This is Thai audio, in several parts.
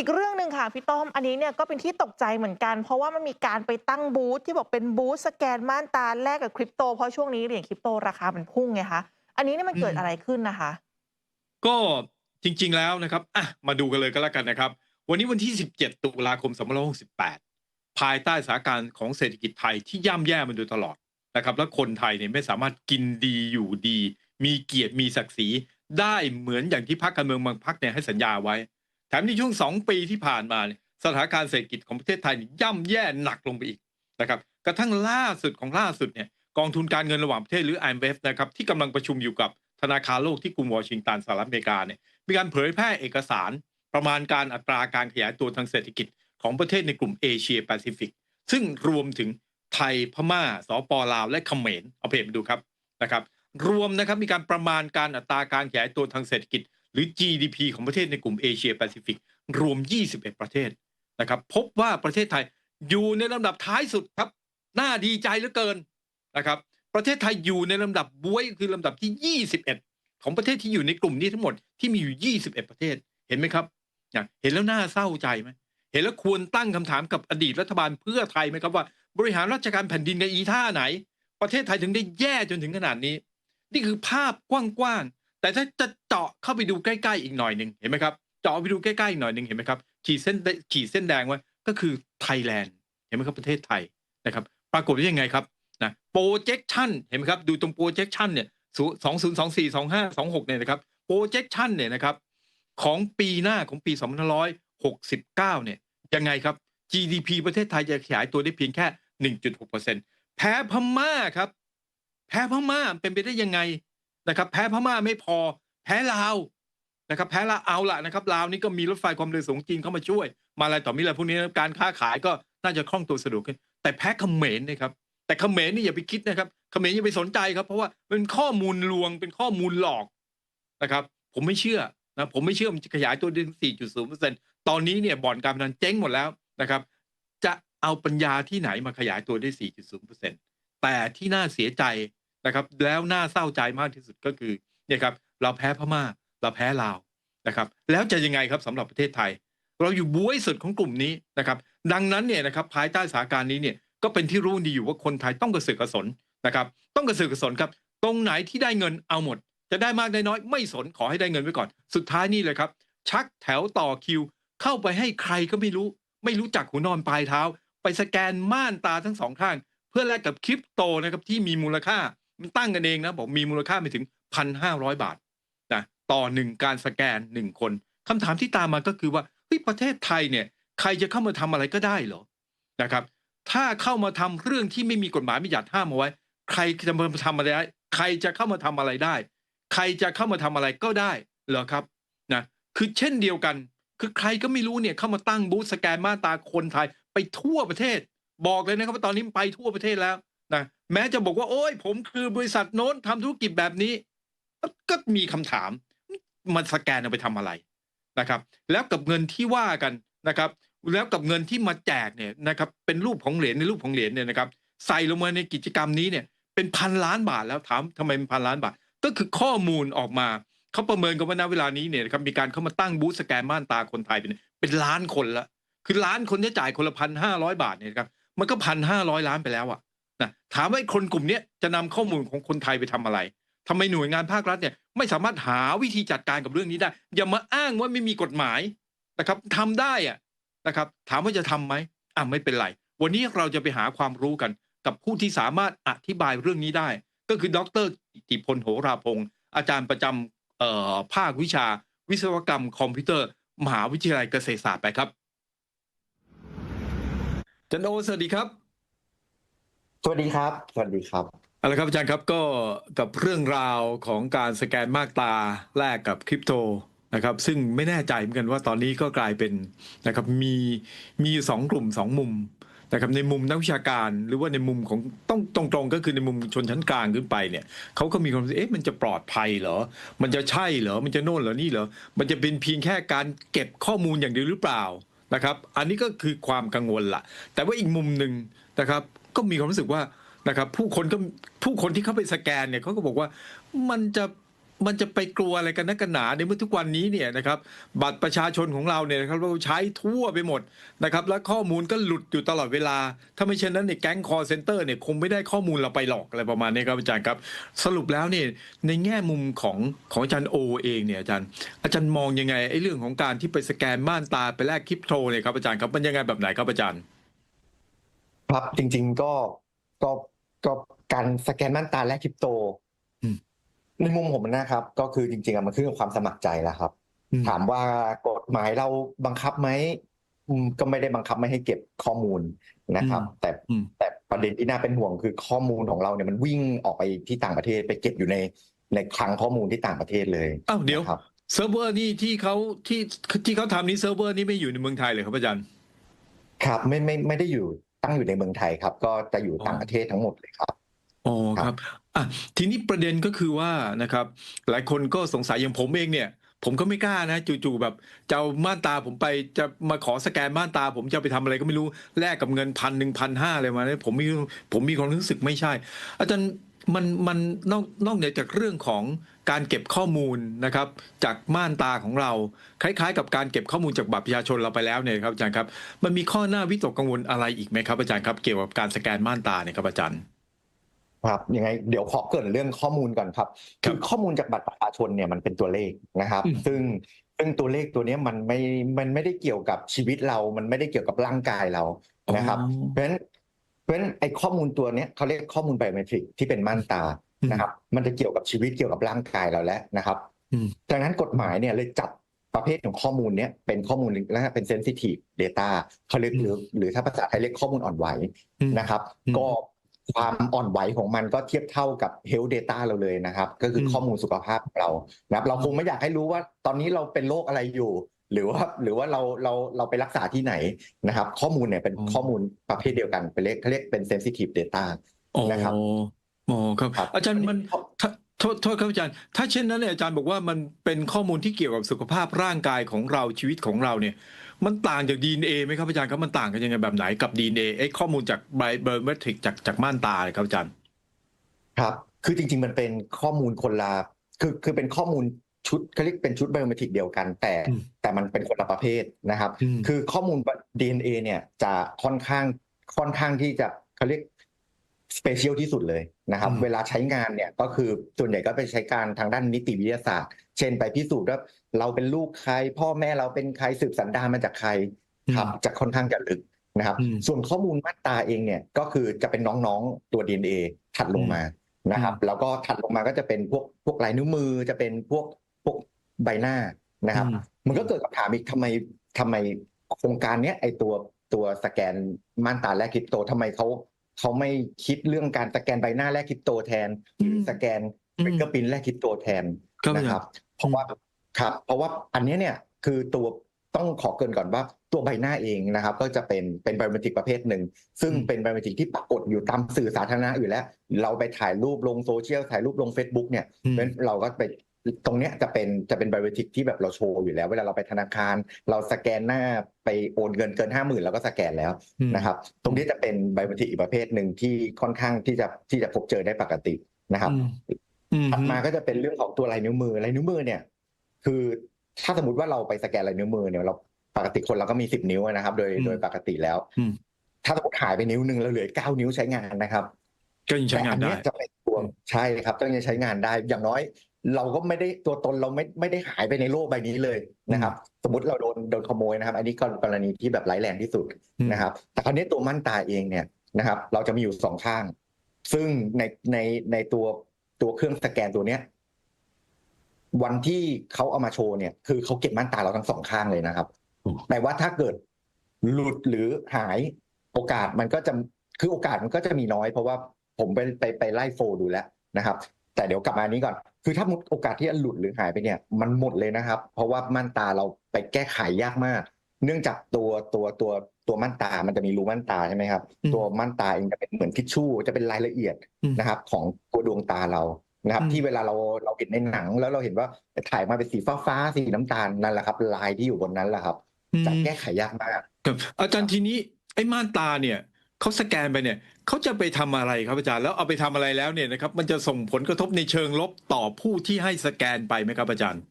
อีกเรื่องหนึ่งค่ะพี่ต้อมอันนี้เนี่ยก็เป็นที่ตกใจเหมือนกัน เพราะว่ามันมีการไปตั้งบูธที่บอกเป็นบูธสแกนม่านตาแลกกับคริปโต เพราะช่วงนี้เหรียญคริปโตราคามันพุ่งไงคะอันนี้เนี่ยมันเกิดอะไรขึ้นนะคะ ก็จริง ๆแล้วนะครับอะมาดูกันเลยก็แล้วกันนะครับ วันนี้วันที่ 17 ตุลาคม 2568 ภายใต้สถานการณ์ของเศรษฐกิจไทยที่ย่ำแย่มาโดยตลอดนะครับ และคนไทยเนี่ยไม่สามารถกินดีอยู่ดี มีเกียรติมีศักดิ์ศรีได้เหมือนอย่างที่พรรคการเมืองบางพรรคเนี่ยให้สัญญาไว้ แถมในช่วงสองปีที่ผ่านมาเนี่ยสถานการณ์เศรษฐกิจของประเทศไทยย่ำแย่หนักลงไปอีกนะครับกระทั่งล่าสุดของล่าสุดเนี่ยกองทุนการเงินระหว่างประเทศหรือ IMF นะครับที่กำลังประชุมอยู่กับธนาคารโลกที่กรุงวอชิงตันสหรัฐอเมริกาเนี่ยมีการเผยแพร่เอกสารประมาณการอัตราการขยายตัวทางเศรษฐกิจของประเทศในกลุ่มเอเชียแปซิฟิกซึ่งรวมถึงไทยพม่าสปลาว และเขมรเอาเพจมาดูครับนะครับ รวมนะครับมีการประมาณการอัตราการขยายตัวทางเศรษฐกิจ หรือ GDP ของประเทศในกลุ่มเอเชียแปซิฟิกรวม 21 ประเทศนะครับพบว่าประเทศไทยอยู่ในลำดับท้ายสุดครับน่าดีใจเหลือเกินนะครับประเทศไทยอยู่ในลำดับบวยคือลำดับที่ 21 ของประเทศที่อยู่ในกลุ่มนี้ทั้งหมดที่มีอยู่ 21 ประเทศเห็นไหมครับเห็นแล้วน่าเศร้าใจไหมเห็นแล้วควรตั้งคำถามกับอดีตรัฐบาลเพื่อไทยไหมครับว่า บริหารราชการแผ่นดินกันอีท่าไหน ประเทศไทยถึงได้แย่จนถึงขนาดนี้ นี่คือภาพกว้างๆ แต่ถ้าจะเจาะเข้าไปดูใกล้ๆอีกหน่อยหนึ่งเห็นไหมครับเจาะไปดูใกล้ๆอีกหน่อยหนึ่งเห็นไหมครับขีดเส้นขีดเส้นแดงไว้ก็คือไทยแลนด์เห็นไหมครับประเทศไทยนะครับ ปรากฏว่ายังไงครับนะ projection เห็นไหมครับดูตรง projection เนี่ยสองศูนย์สองสี่สองห้าสองหกเนี่ยนะครับ projection เนี่ยนะครับของปีหน้าของปี2569เนี่ยยังไงครับ GDP ประเทศไทยจะขยายตัวได้เพียงแค่1.6%แพ้พม่าครับ แพ้พม่าเป็นไปได้ยังไง นะครับ แพ้พม่าไม่พอ แพ้ลาวนะครับ แพ้ลาวเอาละนะครับลาวนี่ก็มีรถไฟความเร็วสูงจีนเข้ามาช่วย มาอะไรต่อมีอะไรพวกนี้การค้าขายก็น่าจะคล่องตัวสะดวกขึ้น แต่แพ้เขมรนะครับ แต่เขมรนี่อย่าไปคิดนะครับเขมรอย่าไปสนใจครับ เพราะว่าเป็นข้อมูลลวงเป็นข้อมูลหลอกนะครับ ผมไม่เชื่อนะผมไม่เชื่อมันจะขยายตัวได้ถึง4.0%ตอนนี้เนี่ยบ่อนการพนันเจ๊งหมดแล้วนะครับ จะเอาปัญญาที่ไหนมาขยายตัวได้ 4.0%แต่ที่น่าเสียใจ นะครับ แล้วน่าเศร้าใจมากที่สุดก็คือเนี่ยครับเราแพ้พม่า เราแพ้ลาวนะครับ แล้วจะยังไงครับสำหรับประเทศไทย เราอยู่บุ้ยสุดของกลุ่มนี้นะครับ ดังนั้นเนี่ยนะครับภายใต้สถานการณ์นี้เนี่ยก็เป็นที่รู้ดีอยู่ว่าคนไทยต้องกระเสือกกระสนนะครับ ต้องกระเสือกกระสนครับตรงไหนที่ได้เงินเอาหมด จะได้มากได้น้อย ไม่สนขอให้ได้เงินไว้ก่อน สุดท้ายนี่เลยครับ ชักแถวต่อคิว เข้าไปให้ใครก็ไม่รู้ ไม่รู้จักหัวนอนปลายเท้า ไปสแกนม่านตาทั้งสองข้าง เพื่อแลกกับคริปโตนะครับที่มีมูลค่า มันตั้งกันเองนะบอกมีมูลค่าไปถึงพันห้าร้อยบาทนะต่อหนึ่งการสแกนหนึ่งคนคำถามที่ตามมาก็คือว่าเฮ้ยประเทศไทยเนี่ยใครจะเข้ามาทำอะไรก็ได้เหรอนะครับ ถ้าเข้ามาทำเรื่องที่ไม่มีกฎหมายไม่หยัดห้ามเอาไว้ ใครจะมาทำอะไรได้ใครจะเข้ามาทำอะไรได้ ใครจะเข้ามาทำอะไรก็ได้เหรอครับนะคือเช่นเดียวกัน คือใครก็ไม่รู้เนี่ยเข้ามาตั้งบูธสแกนมาตาคนไทยไปทั่วประเทศ บอกเลยนะครับว่าตอนนี้ไปทั่วประเทศแล้ว นะแม้จะบอกว่า โอ้ยผมคือบริษัทโน้นทำธุรกิจแบบนี้ ก็มีคำถาม มันสแกนเอาไปทำอะไรนะครับ แล้วกับเงินที่ว่ากันนะครับ แล้วกับเงินที่มาแจกเนี่ยนะครับ เป็นรูปของเหรียญในรูปของเหรียญเนี่ยนะครับ ใส่ลงมาในกิจกรรมนี้เนี่ย เป็นพันล้านบาทแล้วถามทำไมเป็นพันล้านบาท ก็คือข้อมูลออกมาเขาประเมินกันว่าณเวลานี้เนี่ยครับมีการเข้ามาตั้งบูธสแกนม่านตาคนไทยเป็นเป็นล้านคนละคือล้านคนที่จ่ายคนละพันห้าร้อยบาทเนี่ยครับมันก็พันห้าร้อยล้านไปแล้วอะ นะถามว่าคนกลุ่มนี้จะนำข้อมูลของคนไทยไปทำอะไรทำไมหน่วยงานภาครัฐเนี่ยไม่สามารถหาวิธีจัดการกับเรื่องนี้ได้ อย่ามาอ้างว่าไม่มีกฎหมายนะครับทำได้อะนะครับ ถามว่าจะทำไหมอะไม่เป็นไร วันนี้เราจะไปหาความรู้กัน กับผู้ที่สามารถอธิบายเรื่องนี้ได้ ก็คือดรกิติพลโหราพงศ์อาจารย์ประจำภาควิชา วิศวกรรมคอมพิวเตอร์ มหาวิทยาลัยเกษตรศาสตร์ไปครับจันโอสวัสดีครับ สวัสดีครับ สวัสดีครับเอาละครับอาจารย์ครับก็กับเรื่องราวของการสแกนมากตาแลกกับคริปโตนะครับซึ่งไม่แน่ใจเหมือนกันว่าตอนนี้ก็กลายเป็นนะครับมีมีอยู่สองกลุ่มสองมุมนะครับในมุมนักวิชาการหรือว่าในมุมของต้องตรงๆ ก็คือในมุมชนชั้นกลางขึ้นไปเนี่ยเขาก็มีความรู้สึกเอ๊ะมันจะปลอดภัยเหรอ มันจะใช่เหรอมันจะโน่นเหรอนี่เหรอมันจะเป็นเพียงแค่การเก็บข้อมูลอย่างเดียวหรือเปล่านะครับ อันนี้ก็คือความกังวลละแต่ว่าอีกมุมหนึ่งนะครับ ก็มีความรู้สึกว่านะครับ ผู้คนก็ผู้คนที่เข้าไปสแกนเนี่ยเขาก็บอกว่ามันจะมันจะไปกลัวอะไรกันนักกันหนาในเมื่อทุกวันนี้เนี่ยนะครับ บัตรประชาชนของเราเนี่ยนะครับเราใช้ทั่วไปหมดนะครับ และข้อมูลก็หลุดอยู่ตลอดเวลา ถ้าไม่เช่นนั้นเนี่ยแก๊งคอเซนเตอร์เนี่ยคงไม่ได้ข้อมูลเราไปหลอกอะไรประมาณนี้ครับอาจารย์ครับ สรุปแล้วเนี่ยในแง่มุมของของอาจารย์โอเองเนี่ยอาจารย์ อาจารย์มองยังไงไอ้เรื่องของการที่ไปสแกนม่านตาไปแลกคริปโตเนี่ยครับอาจารย์ครับมันยังไงแบบไหนครับอาจารย์ ครับจริง ๆ ก็ก็ก็การสแกนม่านตาและคริปโตอืมในมุมผมนะครับ ก็คือจริงๆอะมันขึ้นกับความสมัครใจแหละครับอืมถามว่ากฎหมายเราบังคับไหมอืมก็ไม่ได้บังคับไม่ให้เก็บข้อมูลนะครับ แต่อืมแต่ประเด็นที่น่าเป็นห่วงคือข้อมูลของเราเนี่ยมันวิ่งออกไปที่ต่างประเทศไปเก็บอยู่ในในคลังข้อมูลที่ต่างประเทศเลยอ้าวเดี๋ยวนะครับเซิร์ฟเวอร์นี่ที่เขาที่ที่เขาทำนี้เซิร์ฟเวอร์นี่ไม่อยู่ในเมืองไทยเลยครับอาจารย์ครับไม่ไม่ไม่ได้อยู่ ตั้งอยู่ในเมืองไทยครับ ก็จะอยู่อ๋อต่างประเทศทั้งหมดเลยครับอ๋อคครัรับบอะทีนี้ประเด็นก็คือว่านะครับ หลายคนก็สงสัยอย่างผมเองเนี่ย ผมก็ไม่กล้านะจู่ๆแบบจะเอาม่านตาผมไปจะมาขอสแกนม่านตา ผมจะเอาไปทำอะไรก็ไม่รู้แลกกับเงินพันหนึ่งพันห้าอะไรมาเนี่ยผมมีผมมีความรู้สึกไม่ใช่ อาจารย์ มันมันนอกนอกเหนือจากเรื่องของการเก็บข้อมูลนะครับ จากม่านตาของเรา คล้ายๆ กับการเก็บข้อมูลจากบัตรประชาชนเราไปแล้วเนี่ยครับอาจารย์ครับ มันมีข้อหน้าวิตกกังวลอะไรอีกไหมครับอาจารย์ครับเกี่ยวกับการสแกนม่านตาเนี่ยครับอาจารย์ครับยังไงเดี๋ยวขอเกรินเรื่องข้อมูลก่อนครับครัคืบอข้อมูลจากบัตรประชาชนเนี่ยมันเป็นตัวเลขนะครับอืมซึ่งซึ่งตัวเลขตัวเนี้ยมันไม่มันไม่ได้เกี่ยวกับชีวิตเรา มันไม่ได้เกี่ยวกับร่างกายเรานะครับ เพราะฉะนั้นเพ ราะฉะนั้นไอ้ข้อมูลตัวเนี้ยเขาเรียกข้อมูลไบโอเมตริกที่เป็นม่านตาอืมนะครับ มันจะเกี่ยวกับชีวิตเกี่ยวกับร่างกายเราแล้วนะครับอืมดังนั้นกฎหมายเนี่ยเลยจัดประเภทของข้อมูลเนี้ยเป็นข้อมูลและเป็น sensitive data เขาเรียกหรือหรือถ้าภาษาไทยเรียกข้อมูลอ่อนไหวอืมนะครับอืมก็ความอ่อนไหวของมันก็เทียบเท่ากับ health data เราเลยนะครับ ก็คืออมข้อมูลสุขภาพของเรานะครับ เราคงไม่อยากให้รู้ว่าตอนนี้เราเป็นโรคอะไรอยู่ หรือว่าหรือว่าเราเราเราไปรักษาที่ไหนนะครับ ข้อมูลเนี่ยเป็นอ๋อข้อมูลประเภทเดียวกันเป็นเรียกเขาเรียกเป็น sensitive data อ๋อนะครับอ๋อครับครับ อาจารย์มันถ้าโทษโทษครับอาจารย์ ถ้าเช่นนั้นเนี่ยอาจารย์บอกว่ามันเป็นข้อมูลที่เกี่ยวกับสุขภาพร่างกายของเราชีวิตของเราเนี่ย มันต่างจาก DNA ไหมครับอาจารย์ครับมันต่างกันยังไงแบบไหนกับ DNA ไอ้ข้อมูลจากไบเบอร์เมทริกจากจากม่านตาเลยครับอาจารย์ ครับ คือจริง ๆ มันเป็นข้อมูลคนละคือคือเป็นข้อมูล ชุดเขาเรียกเป็นชุดไบโอเมตริกเดียวกัน แต่อืมแต่มันเป็นคนละประเภทนะครับอืมคือข้อมูล DNA เนี่ยจะค่อนข้างค่อนข้างที่จะเขาเรียกสเปเชียลที่สุดเลยนะครับอืมเวลาใช้งานเนี่ยก็คือส่วนใหญ่ก็ไปใช้การทางด้านนิติวิทยาศาสตร์ เช่นไปพิสูจน์ว่าเราเป็นลูกใคร พ่อแม่เราเป็นใครสืบสันดานมาจากใครครับจะค่อนข้างจะลึกนะครับอืมส่วนข้อมูลมาตราเองเนี่ยก็คือจะเป็นน้องๆตัว DNA ถัดลงมานะครับ แล้วก็ถัดลงมาก็จะเป็นพวกพวกลายนิ้วมือจะเป็นพวก พวกใบหน้านะครับอืมมันก็เกิดกับถามอีกทำไมทำไมโครงการเนี้ยไอตัวตัวสแกนม่านตาแลกคริปโตทำไมเขาเขาไม่คิดเรื่องการสแกนใบหน้าแลกคริปโตแทนหรือสแกนอืมฟิงเกอร์พินแลกคริปโตแทนครับอานะจารย์ครับ เพราะว่าครับ เพราะว่าอันเนี้ยเนี่ยคือตัวต้องขอเกรินก่อนว่าตัวใบหน้าเองนะครับ ก็จะเป็นเป็นไบโอเมตริกประเภทหนึ่ง ซึ่งอืมเป็นไบโอเมตริกที่ปรากฏอยู่ตามสื่อสาธารณะอยู่แล้ว เราไปถ่ายรูปลงโซเชียลถ่ายรูปลง Facebook เนี่ยอืมเพราะฉะนั้นเราก็ไป ตรงเนี้ยจะเป็นจะเป็นไบโอเมตริกที่แบบเราโชว์อยู่แล้ว เวลาเราไปธนาคาร เราสแกนหน้าไปโอนเงินเกินห้าหมื่นเราก็สแกนแล้วอืมนะครับ ตรงนี้จะเป็นไบโอเมตริกอีกประเภทหนึ่งที่ค่อนข้างที่จะที่จะพบเจอได้ปกตินะครับอืมอืมถัดมาก็จะเป็นเรื่องของตัวลายนิ้วมือลายนิ้วมือเนี่ย คือถ้าสมมติว่าเราไปสแกนลายนิ้วมือเนี่ยเราปกติคนเราก็มีสิบนิ้วนะครับ โดยอืมโดยปกติแล้วอืมถ้าสมมติหายไปนิ้วหนึ่งแล้วเหลือเก้านิ้วใช้งานนะครับก็ยังใช้งานแต่อัได้เนี้ยจะเป็นตัวใช่ครับต้องยังใช้งานได้อย่างน้อย เราก็ไม่ได้ตัวตนเราไม่ไม่ได้หายไปในโลกใบนี้เลยนะครับ สมมติเราโดนโดนขโมยนะครับ อันนี้ก็กรณีที่แบบร้ายแรงที่สุดอืมนะครับ แต่คราวนี้ตัวมั่นตาเองเนี่ยนะครับ เราจะมีอยู่สองข้าง ซึ่งในในในตัวตัวเครื่องสแกนตัวเนี้ย วันที่เขาเอามาโชว์เนี่ย คือเขาเก็บม่านตาเราทั้งสองข้างเลยนะครับอืมแต่ว่าถ้าเกิดหลุดหรือหายโอกาสมันก็จะคือโอกาสมันก็จะมีน้อยเพราะว่าผมไปไปไปไล่โฟลดูแล้วนะครับ แต่เดี๋ยวกลับมาอันนี้ก่อน คือถ้ามุดโอกาสที่จะหลุดหรือหายไปเนี่ยมันหมดเลยนะครับ เพราะว่าม่านตาเราไปแก้ไขยากมาก เนื่องจากตัวตัวตัวตัวม่านตามันจะมีรูม่านตาใช่ไหมครับอืมตัวม่านตาเองจะเป็นเหมือนทิชชู่จะเป็นรายละเอียดอืมนะครับ ของตัวดวงตาเรานะครับอืมที่เวลาเราเราเห็นในหนัง แล้วเราเห็นว่าถ่ายมาเป็นสีฟ้าฟ้าๆสีน้ำตาลนั่นแหละครับ ลายที่อยู่บนนั้นแหละครับจะแก้ไขยากมากครับอาจารย์ทีนี้ไอ้ม่านตาเนี่ย เขาสแกนไปเนี่ยเขาจะไปทำอะไรครับอาจารย์แล้วเอาไปทำอะไรแล้วเนี่ยนะครับ มันจะส่งผลกระทบในเชิงลบต่อผู้ที่ให้สแกนไปไหมครับอาจารย์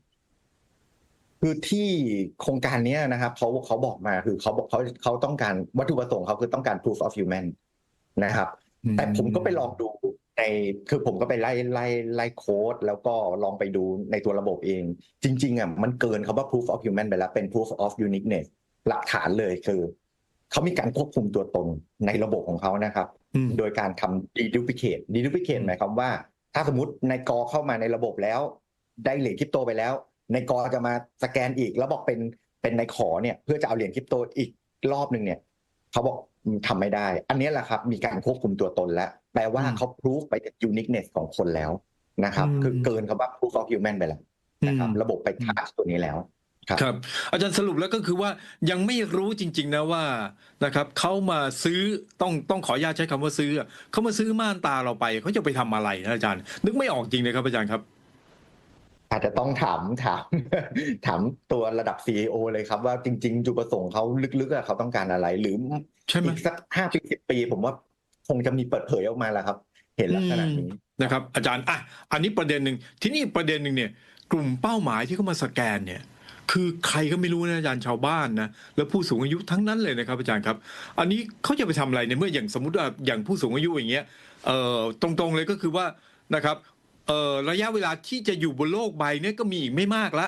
คือที่โครงการเนี้ยนะครับเขาเขาบอกมาคือเขาบอกเขาเขาต้องการวัตถุประสงค์เขาคือต้องการ proof of human นะครับ แต่ผมก็ไปลองดูในคือผมก็ไปไล่ไล่ไล่โค้ดแล้วก็ลองไปดูในตัวระบบเอง จริง ๆอะมันเกินคำว่า proof of human ไปแล้วเป็น proof of uniqueness หลักฐานเลยคือ เขามีการควบคุมตัวตนในระบบของเขานะครับอืมโดยการทำ deduplicate deduplicate หมายความว่า ถ้าสมมติในกอเข้ามาในระบบแล้ว ได้เหรียญคริปโตไปแล้วในกอจะมาสแกนอีกแล้วบอกเป็นเป็นในขอเนี่ยเพื่อจะเอาเหรียญคริปโตอีกรอบหนึ่งเนี่ยเขาบอกทำไม่ได้ อันนี้แหละครับมีการควบคุมตัวตนแล้ว แปลว่าอืมเขาพิสูจไปถึง uniqueness ของคนแล้วนะครับอืมคือเกินคำว่า proof of human ไปแล้วนะครับอืมระบบไปทัชตัวนี้แล้ว ครับครับ อาจารย์สรุปแล้วก็คือว่ายังไม่รู้จริง ๆ นะว่านะครับเขามาซื้อต้องต้องขออนุญาตใช้คำว่าซื้ออะเขามาซื้อม่านตาเราไปเขาจะไปทำอะไรนะอาจารย์ นึกไม่ออกจริงเลยครับอาจารย์ครับ อาจจะต้องถามถาม ถามตัวระดับ CEO เลยครับ ว่าจริง ๆ จุดประสงค์เขาลึกๆอะเขาต้องการอะไร หรือใช่ไหม อีกสักห้าปีสิบปี ผมว่าคงจะมีเปิดเผยออกมาแล้วครับ เห็นลักษณะนี้ นะครับอาจารย์อะอันนี้ประเด็นหนึ่งที่นี่ประเด็นหนึ่งเนี่ย กลุ่มเป้าหมายที่เขามาสแกนเนี่ย คือใครก็ไม่รู้นะอาจารย์ชาวบ้านนะแล้วผู้สูงอายุทั้งนั้นเลยนะครับอาจารย์ครับ อันนี้เขาจะไปทำอะไรในเมื่ออย่างสมมติว่าอย่างผู้สูงอายุอย่างเงี้ยเอ่อตรงๆเลยก็คือว่านะครับเอ่อระยะเวลาที่จะอยู่บนโลกใบนี้ก็มีอีกไม่มากละ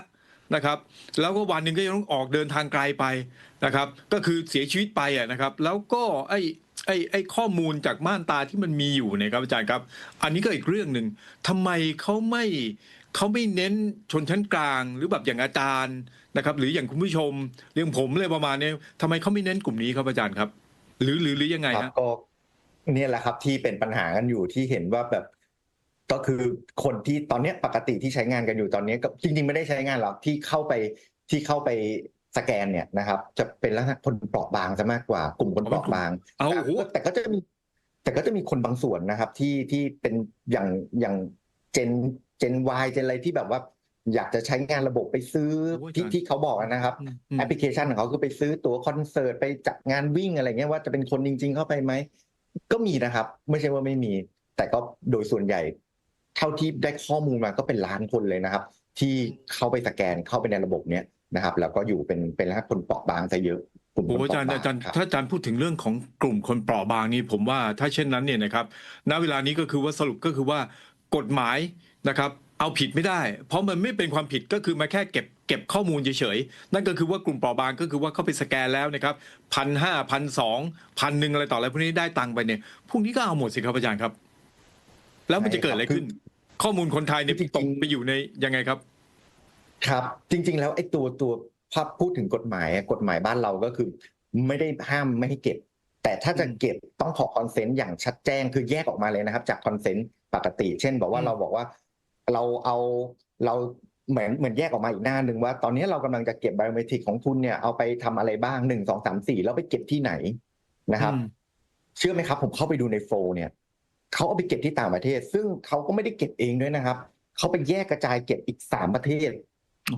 นะครับ แล้วก็วันหนึ่งก็จะต้องออกเดินทางไกลไปนะครับ ก็คือเสียชีวิตไปอะนะครับ แล้วก็ไอ้ไอ้ไอ้ข้อมูลจากม่านตาที่มันมีอยู่เนี่ยครับอาจารย์ครับ อันนี้ก็อีกเรื่องหนึ่งทำไมเขาไม่ เขาไม่เน้นชนชั้นกลางหรือแบบอย่างอาจารย์นะครับ หรืออย่างคุณผู้ชมเรื่องผมเลยประมาณเนี้ยทำไมเขาไม่เน้นกลุ่มนี้ครับอาจารย์ครับ หรือหรือหรือยังไงครับฮะก็เนี่ยแหละครับที่เป็นปัญหากันอยู่ที่เห็นว่าแบบก็คือคนที่ตอนเนี้ยปกติที่ใช้งานกันอยู่ตอนนี้ก็จริงๆไม่ได้ใช้งานหรอกที่เข้าไปที่เข้าไปสแกนเนี่ยนะครับ จะเป็นลักษณะคนเปราะบางซะมากกว่ากลุ่มคนเปราะบางเอาโอ้โหแต่ก็จะมีแต่ก็จะมีคนบางส่วนนะครับ ที่ที่เป็นอย่างอย่างเจน เจนวเจนอะไรที่แบบว่า อยากจะใช้งานระบบไปซื้อโอ้ยที่อาจารย์ ที่เขาบอกนะครับอืมอืมแอปพลิเคชันของเขาคือไปซื้อตั๋วคอนเสิร์ตไปจัดงานวิ่งอะไรเงี้ยว่าจะเป็นคนจริง ๆ เข้าไปไหม ก็มีนะครับ ไม่ใช่ว่าไม่มี แต่ก็โดยส่วนใหญ่ เท่าที่ได้ข้อมูลมาก็เป็นล้านคนเลยนะครับ ที่เข้าไปสแกนเข้าไปในระบบเนี้ยนะครับ แล้วก็อยู่เป็นเป็นลักษณะคนเปราะบางซะเยอะกลุ่มโอ้คนอาจารย์เปราะบางอาจารย์ครับ ถ้าอาจารย์พูดถึงเรื่องของกลุ่มคนเปราะบางนี่ผมว่าถ้าเช่นนั้นเนี่ยนะครับ ณเวลานี้ก็คือว่าสรุปก็คือว่ากฎหมาย นะครับเอาผิดไม่ได้ เพราะมันไม่เป็นความผิดก็คือมาแค่เก็บเก็บข้อมูลเฉยๆ นั่นก็คือว่ากลุ่มเปราะบางก็คือว่าเขาไปสแกนแล้วนะครับพันห้าพันสองพันหนึ่งอะไรต่ออะไรพวกนี้ได้ตังค์ไปเนี่ยพวกนี้ก็เอาหมดสิครับอาจารย์ครับ แล้วมันจะเกิดอะไรขึ้น ข้อมูลคนไทยเนี่ยจริงๆตกไปอยู่ในยังไงครับ ครับ จริง ๆ แล้วไอ้ตัวตัวภาพพูดถึงกฎหมายอะกฎหมายบ้านเราก็คือ ไม่ได้ห้ามไม่ให้เก็บ แต่ถ้าจะอืมเก็บต้องขอคอนเซนต์อย่างชัดแจ้งคือแยกออกมาเลยนะครับ จากคอนเซนต์ปกติ เช่น บอกว่าอืมเราบอกว่า เราเอาเราเหมือนเหมือนแยกออกมาอีกหน้าหนึ่งว่า ตอนนี้เรากำลังจะเก็บไบโอเมตริกของคุณเนี่ยเอาไปทำอะไรบ้างหนึ่งสองสามสี่แล้วไปเก็บที่ไหนนะครับอืมเชื่อไหมครับ ผมเข้าไปดูในโฟลเนี่ยเขาเอาไปเก็บที่ต่างประเทศ ซึ่งเขาก็ไม่ได้เก็บเองด้วยนะครับเขาไปแยกกระจายเก็บอีกสามประเทศ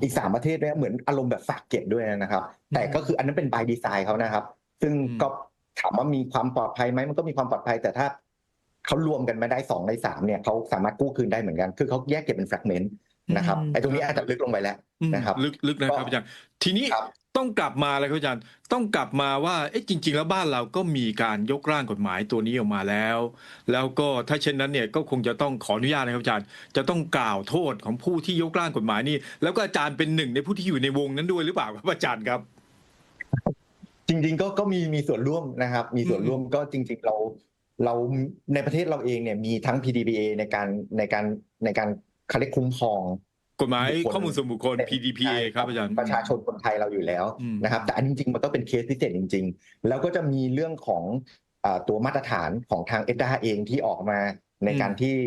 อีกสามประเทศด้วยเหมือนอารมณ์แบบฝากเก็บด้วยนะครับ แต่ก็คืออันนั้นเป็น by design เขานะครับ ซึ่งอืมก็ถามว่ามีความปลอดภัยไหมมันก็มีความปลอดภัยแต่ถ้า เขารวมกันมาได้สองในสามเนี่ยเขาสามารถกู้คืนได้เหมือนกัน คือเขาแยกเก็บเป็น fragment นะครับไอ้ตรงนี้อาจจะลึกลงไปแล้วอืมนะครับ ลึกลึกนะครับอาจารย์ทีนี้ครับต้องกลับมาเลยครับอาจารย์ต้องกลับมาว่าเอ๊ะจริง ๆ แล้วบ้านเราก็มีการยกร่างกฎหมายตัวนี้ออกมาแล้ว แล้วก็ถ้าเช่นนั้นเนี่ยก็คงจะต้องขออนุญาตนะครับอาจารย์ จะต้องกล่าวโทษของผู้ที่ยกร่างกฎหมายนี่แล้วก็อาจารย์เป็นหนึ่งในผู้ที่อยู่ในวงนั้นด้วยหรือเปล่าครับอาจารย์ครับ จริง ๆ ก็ก็มีมีส่วนร่วมนะครับ มีส่วนร่วมก็จริง ๆ เรา เราในประเทศเราเองเนี่ยมีทั้ง PDPA ในการในการในการเขาเรียกคุ้มครองกฎหมายบุคคลข้อมูลส่วนบุคคลเป็น PDPA ครับอาจารย์ประชาชนคนไทยเราอยู่แล้วอืมนะครับ แต่อันจริงๆมันก็เป็นเคสพิเศษจริง ๆ แล้วก็จะมีเรื่องของอ่าตัวมาตรฐานของทางเอดาเองที่ออกมาในการที่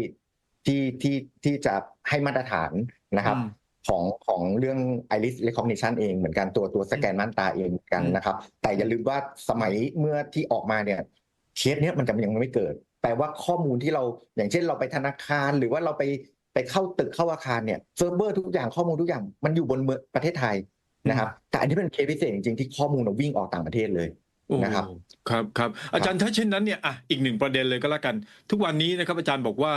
ที่ที่ที่จะให้มาตรฐานนะครับอืมของของเรื่อง iris recognition เองเหมือนกันตัวตัวสแกนม่านตาเองเหมือนกันอืมนะครับ แต่อย่าลืมว่าสมัยเมื่อที่ออกมาเนี่ย เคสเนี้ยมันจะยังไม่เกิด แปลว่าข้อมูลที่เราอย่างเช่นเราไปธนาคาร หรือว่าเราไปไปเข้าตึกเข้าอาคารเนี่ยเซิร์ฟเวอร์ทุกอย่างข้อมูลทุกอย่างมันอยู่บนเมืองประเทศไทยนะครับแต่อันนี้เป็นเคสพิเศษจริงๆที่ข้อมูลเราวิ่งออกต่างประเทศเลยโอ้นะครับครับครับอาจารย์ถ้าเช่นนั้นเนี่ยอะอีกหนึ่งประเด็นเลยก็แล้วกัน ทุกวันนี้นะครับอาจารย์บอกว่า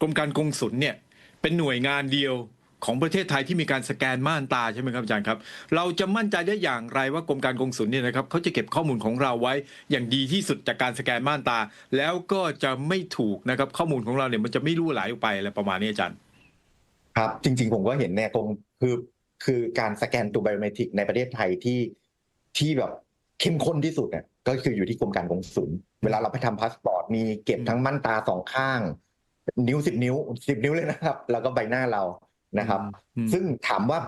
กรมการกงสุลเนี่ยเป็นหน่วยงานเดียว ของประเทศไทยที่มีการสแกนม่านตาใช่ไหมครับอาจารย์ครับ เราจะมั่นใจได้อย่างไรว่ากรมการกงสุลเนี่ยนะครับเขาจะเก็บข้อมูลของเราไว้อย่างดีที่สุดจากการสแกนม่านตา แล้วก็จะไม่ถูกนะครับข้อมูลของเราเนี่ยมันจะไม่รั่วไหลออกไปอะไรประมาณนี้อาจารย์ ครับ จริง ๆ ผมก็เห็นเนี่ยตรงคือคือการสแกนตัวไบโอเมตริกในประเทศไทยที่ที่แบบเข้มข้นที่สุดเนี่ยก็คืออยู่ที่กรมการกงสุลเวลาเราไปทำพาสปอร์ตมีเก็บทั้งมั่นตาสองข้าง นิ้วสิบนิ้วสิบนิ้วเลยนะครับ แล้วก็ใบหน้าเรา นะครับอืมซึ่งถามว่า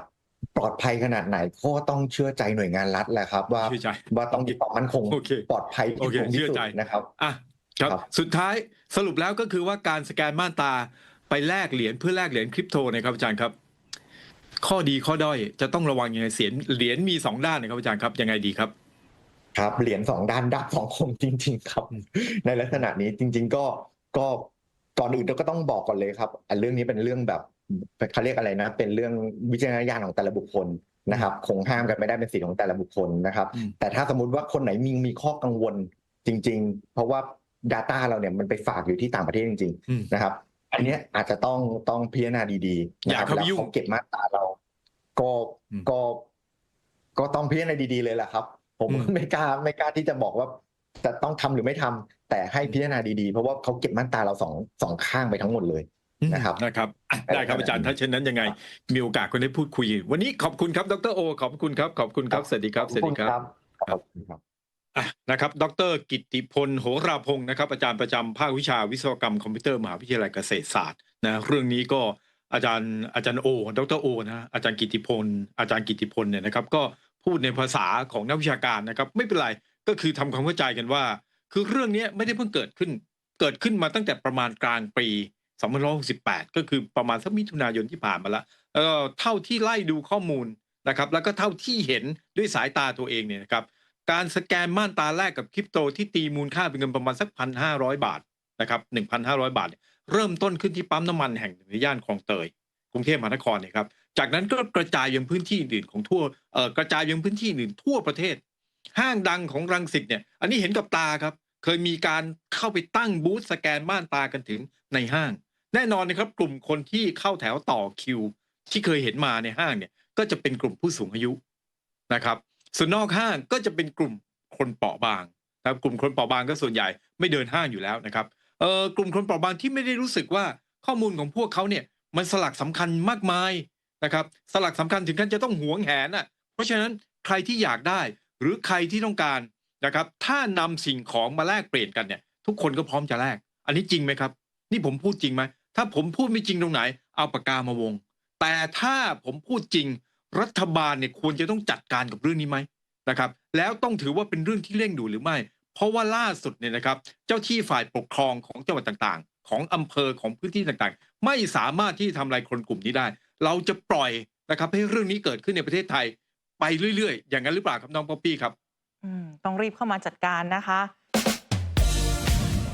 ปลอดภัยขนาดไหนก็ต้องเชื่อใจหน่วยงานรัฐแหละครับ ว่าเชื่อใจว่าต้องมีความมั่นคงโอเคปลอดภัยโอที่เคสูงที่เชื่อสุดใจนะครับอะครับครับสุดท้ายสรุปแล้วก็คือว่าการสแกนม่านตาไปแลกเหรียญเพื่อแลกเหรียญคริปโตนะครับอาจารย์ครับ ข้อดีข้อด้อยจะต้องระวังยังไงเสียนเหรียญมีสองด้านนะครับอาจารย์ครับยังไงดีครับ ครับเหรียญสองด้านด้านสองคมจริง ๆ ครับ ในลักษณะนี้จริง ๆ ก็ก็ก่อนอื่นเราก็ต้องบอกก่อนเลยครับอันเรื่องนี้เป็นเรื่องแบบ เขาเรียกอะไรนะ เป็นเรื่องวิจารณญาณของแต่ละบุคคลนะครับ คงห้ามกันไม่ได้เป็นสิทธิของแต่ละบุคคลนะครับอืมแต่ถ้าสมมติว่าคนไหนมีมีข้อกังวลจริง ๆ เพราะว่า Data เราเนี่ยมันไปฝากอยู่ที่ต่างประเทศจริงอืมๆนะครับ อันเนี้ยอาจจะต้องต้องพิจารณาดีๆนะอย่าครับเข้าไปแล้วยุ่งเขาเก็บมาตราเรา ก็อืมก็ก็ต้องพิจารณาดีๆเลยแหละครับผมอืมไม่กล้าไม่กล้าที่จะบอกว่าจะต้องทำหรือไม่ทำแต่ให้พิจารณาดีๆ เพราะว่าเขาเก็บม่านตาเราสองสองข้างไปทั้งหมดเลย นะครับนะครับอะได้ครับอาจารย์ถ้าเช่นนั้นยังไง มีโอกาสก็ได้พูดคุย วันนี้ขอบคุณครับดรโอ ขอบคุณครับ ขอบคุณครับสวัสดีครับสวัสดีครับขอบคุณครับอะนะครับ ดร กิตติพล โหราพงศ์นะครับ อาจารย์ประจำภาควิชาวิศวกรรมคอมพิวเตอร์มหาวิทยาลัยเกษตรศาสตร์นะเรื่องนี้ก็อาจารย์อาจารย์โอ ดรโอนะอาจารย์กิตติพล อาจารย์กิตติพลเนี่ยนะครับ ก็พูดในภาษาของนักวิชาการนะครับ ไม่เป็นไรก็คือทำความเข้าใจกันว่า คือเรื่องนี้ไม่ได้เพิ่งเกิดขึ้น เกิดขึ้นมาตั้งแต่ประมาณกลางปี 2568 ก็คือประมาณสักมิถุนายนที่ผ่านมาแล้วเออเท่าที่ไล่ดูข้อมูลนะครับแล้วก็เท่าที่เห็นด้วยสายตาตัวเองเนี่ยนะครับการสแกนม่านตาแรกกับคริปโตที่ตีมูลค่าเป็นเงินประมาณสักพันห้าร้อยบาทนะครับหนึ่งพันห้าร้อยบาทเนี่ยเริ่มต้นขึ้นที่ปั๊มน้ำมันแห่งหนึ่งในย่านคลองเตยกรุงเทพมหานครเนี่ยครับจากนั้นก็กระจายยังพื้นที่อื่นของทั่วเอ่อกระจายยังพื้นที่อื่นทั่วประเทศ ห้างดังของรังสิตเนี่ยอันนี้เห็นกับตาครับ เคยมีการเข้าไปตั้งบูธสแกนม่านตากันถึงในห้าง แน่นอนนะครับกลุ่มคนที่เข้าแถวต่อคิว ที่เคยเห็นมาในห้างเนี่ย ก็จะเป็นกลุ่มผู้สูงอายุนะครับส่วนนอกห้างก็จะเป็นกลุ่มคนเปราะบางนะครับกลุ่มคนเปราะบางก็ส่วนใหญ่ไม่เดินห้างอยู่แล้วนะครับเอ่อกลุ่มคนเปราะบางที่ไม่ได้รู้สึกว่าข้อมูลของพวกเขาเนี่ยมันสลักสำคัญมากมายนะครับสลักสำคัญถึงขั้นจะต้องหวงแหนอะเพราะฉะนั้นใครที่อยากได้หรือใครที่ต้องการนะครับถ้านำสิ่งของมาแลกเปลี่ยนกันเนี่ยทุกคนก็พร้อมจะแลกอันนี้จริงไหมครับ นี่ผมพูดจริงไหมถ้าผมพูดไม่จริงตรงไหน เอาปากกามาวง แต่ถ้าผมพูดจริงรัฐบาลเนี่ยควรจะต้องจัดการกับเรื่องนี้ไหมนะครับ แล้วต้องถือว่าเป็นเรื่องที่เร่งด่วนหรือไม่ เพราะว่าล่าสุดเนี่ยนะครับ เจ้าที่ฝ่ายปกครองของจังหวัดต่างๆ ของอำเภอของพื้นที่ต่างๆ ไม่สามารถที่จะทำลายคนกลุ่มนี้ได้ เราจะปล่อยนะครับ ให้เรื่องนี้เกิดขึ้นในประเทศไทย ไปเรื่อยๆ อย่างนั้นหรือเปล่าครับน้องป๊อปปี้ครับอืมต้องรีบเข้ามาจัดการนะคะ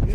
ง